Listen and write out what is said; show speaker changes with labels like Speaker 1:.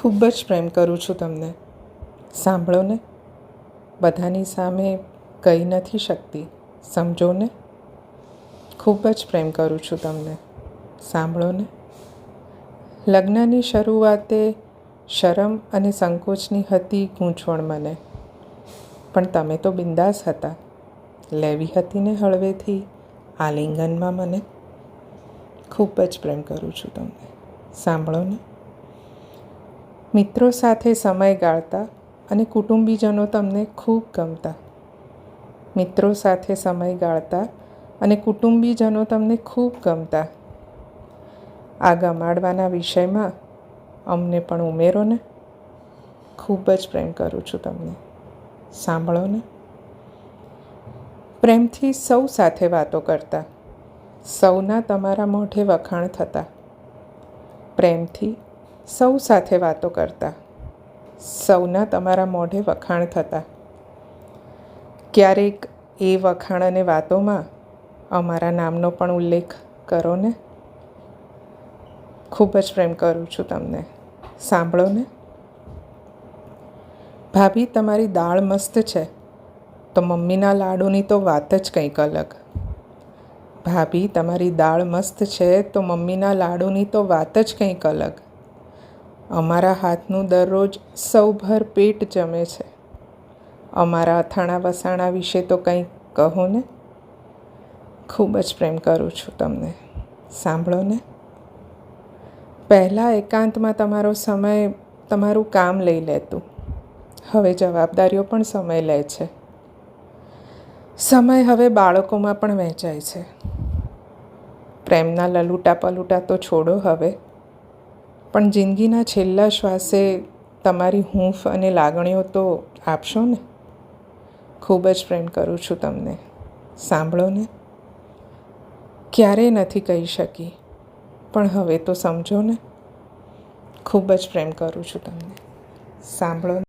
Speaker 1: ખૂબ જ પ્રેમ કરું છું તમને. સાંભળો ને. બધાની સામે કહી નથી શકતી. સમજો ને. ખૂબ જ પ્રેમ કરું છું તમને. સાંભળો ને. લગ્નની શરૂઆતે શરમ અને સંકોચની હતી ગૂંચવણ મને. પણ તમે તો બિંદાસ હતા. લેવી હતી ને હળવેથી, આલિંગનમાં મને. ખૂબ જ પ્રેમ કરું છું તમને. સાંભળો ને. મિત્રો સાથે સમય ગાળતા અને કુટુંબીજનો તમને ખૂબ ગમતા. મિત્રો સાથે સમય ગાળતા અને કુટુંબીજનો તમને ખૂબ ગમતા. આ ગમાડવાના વિષયમાં અમને પણ ઉમેરો ને. ખૂબ જ પ્રેમ કરું છું તમને. સાંભળો ને. પ્રેમથી સૌ સાથે વાતો કરતા. સૌના તમારા મોઢે વખાણ થતા. પ્રેમથી સૌ સાથે વાતો કરતા. સૌના તમારા મોઢે વખાણ થતા. ક્યારેક એ વખાણ અને વાતોમાં અમારા નામનો પણ ઉલ્લેખ કરો ને? ખૂબ જ પ્રેમ કરું છું તમને. સાંભળો ને? ભાભી, તમારી દાળ મસ્ત છે, તો મમ્મીના લાડુની તો વાત જ કંઈક અલગ. ભાભી, તમારી દાળ મસ્ત છે, તો મમ્મીના લાડુની તો વાત જ કંઈક અલગ. અમારા હાથનું દરરોજ સૌભર પેટ જમે છે. અમારા અથાણા વસાણા વિશે તો કંઈક કહો ને? ખૂબ જ પ્રેમ કરું છું તમને. સાંભળો ને? પહેલાં એકાંતમાં તમારો સમય તમારું કામ લઈ લેતું. હવે જવાબદારીઓ પણ સમય લે છે. સમય હવે બાળકોમાં પણ વહેંચાય છે. પ્રેમના લલૂટા પલુટા તો છોડો હવે. પણ જિંદગીના છેલ્લા શ્વાસે તમારી હૂંફ અને લાગણીઓ તો આપશો ને? ખૂબ જ પ્રેમ કરું છું તમને. સાંભળો ને. ક્યારેય નથી કહી શકી, પણ હવે તો સમજો ને. ખૂબ જ પ્રેમ કરું છું તમને. સાંભળો